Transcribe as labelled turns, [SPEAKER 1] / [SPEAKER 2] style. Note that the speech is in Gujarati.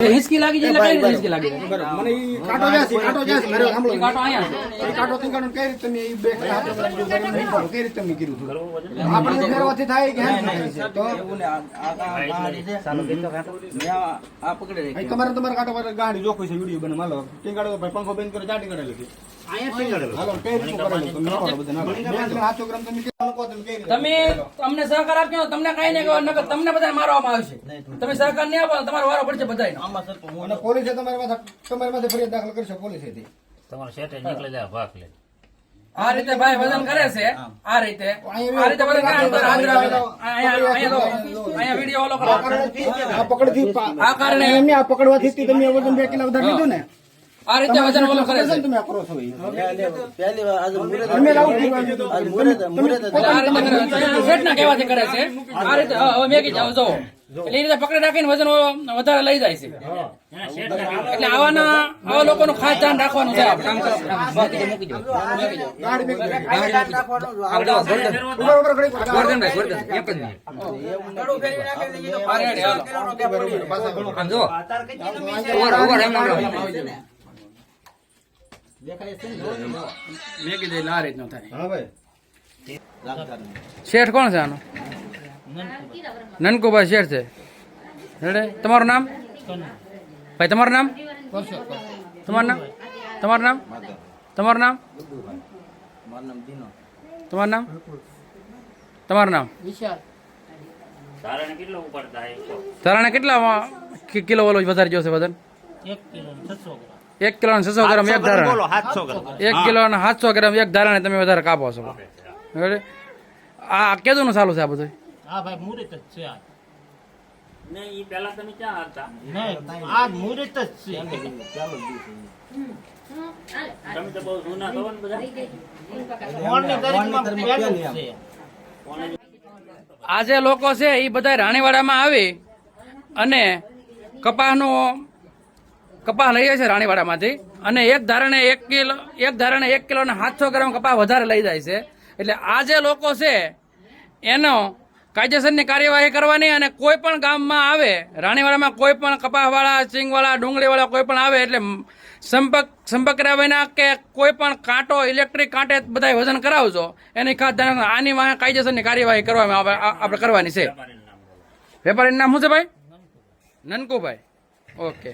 [SPEAKER 1] હિંચકી લાગી જાય એટલે કઈ રીતે હિસકી લાગી જાય
[SPEAKER 2] મને ઈ કાટો જ્યાં કાટો કાંટો છે, મારે સાંભળો.
[SPEAKER 1] ઈ કાટો છે
[SPEAKER 2] ઈ કાંટો તીંગાણો કઈ રીતે તમે ઈ બે કરીને નહીં પાડો? કઈ રીતે તમે કર્યું હતું? આપણે તો ફેરવાથી થાય કે હેન્ડ થાય છે? તો અહીં તમારે તમારે કાટો પર ગાડી જોખવી છે વિડિયો બને માલો ટીંગાડો તો ભાઈ પંખો બંધ કરો ચાટી કાઢે લખી તમે
[SPEAKER 1] તમને સહકાર આપ્યો તમને કઈ નહીં નકર તમને બધા મારવામાં આવશે. તમે સહકાર નહીં આપો તમારો વારો પડશે
[SPEAKER 2] બધા પોલીસે તમારી પાસે તમારી પાસે ફરિયાદ દાખલ કરશે પોલીસેથી.
[SPEAKER 3] તમારો સેટે નીકળી જાય ભાગ લે.
[SPEAKER 1] આ રીતે ભાઈ વજન કરે છે આ રીતે. આ રીતે વજન કરે અંદર અહીંયા અહીંયા વિડિયો ઓલો કરો.
[SPEAKER 2] આ પકડથી
[SPEAKER 1] આ કારણે
[SPEAKER 2] એમને આ પકડવાથી તમે વજન બે કિલો વધારે લીધું ને?
[SPEAKER 1] આ રીતે વજન ઓલો કરે છે.
[SPEAKER 2] તમે કરો છો
[SPEAKER 4] પહેલી વાર આજ
[SPEAKER 2] મુરત અમે.
[SPEAKER 4] આજે મુહૂર્ત મુહૂર્ત
[SPEAKER 1] આ રીતે કરે છે. શેઠના કહેવાથી કરે છે. આ રીતે હવે મેગી જાવ જાઓ. જો એટલે એ રીતે પકડી રાખીને વજન વધારે લઈ જાય છે. એટલે આવાના આવા લોકોનું ખાસ ધ્યાન રાખવાનું છે. મેકી દો. એક જ મિનિટ. એટલે આ રીતનું થાય. શેઠ કોણ છે આનો? નનકુભાઈ શેઠ છે. રેડે તમારું નામ? ભાઈ તમારું નામ? તમારું નામ? તમારું નામ? તમારું નામ?
[SPEAKER 4] મારું નામ દીનો
[SPEAKER 1] તમારું નામ? તમારું નામ?
[SPEAKER 3] તારાને કેટલો ઉપાડતા હે કહો.
[SPEAKER 1] તારાને કેટલા કિલો ઓલો વધારે જોશે વજન એક કિલો ને છસો ગ્રામ એક ધારણ. એક કિલો ને સાતસો ગ્રામ એક ધારાને તમે વધારે કાપો છો? આ કેદું ચાલુ છે આ બધું?
[SPEAKER 5] હા ભાઈ મુહૂર્ત જ છે આ.
[SPEAKER 3] ને ઈ પેલા તમે ક્યાં હતા
[SPEAKER 5] નહીં આ મુહૂર્ત જ છે.
[SPEAKER 3] તમે તો બહુ જૂના છો ને બધા.
[SPEAKER 5] મોરની તારીખમાં પહેલું જ છે.
[SPEAKER 1] આ જે લોકો છે એ બધા રાણીવાડામાં આવી અને કપાસનો કપાસ લઈએ છે રાણીવાડામાંથી. અને એક ધારણે એક કિલો, એક ધારણે એક કિલો ને સાતસો ગ્રામ કપાસ વધારે લઈ જાય છે. એટલે આ જે લોકો છે, એનો કાયદેસરની કાર્યવાહી કરવાની અને કોઈ પણ ગામમાં આવે, રાણીવાડામાં કોઈ પણ કપાસવાળા, સિંગવાળા, ડુંગળીવાળા કોઈ પણ આવે એટલે સંપર્ક સંપર્ક કર્યા કે કોઈ પણ કાંટો, ઇલેક્ટ્રિક કાંટે બધા વજન કરાવજો. એની ખાસ આની વાહે કાયદેસરની કાર્યવાહી કરવામાં આપણે કરવાની છે. વેપારીનું નામ શું છે ભાઈ? નનકુભાઈ. ઓકે.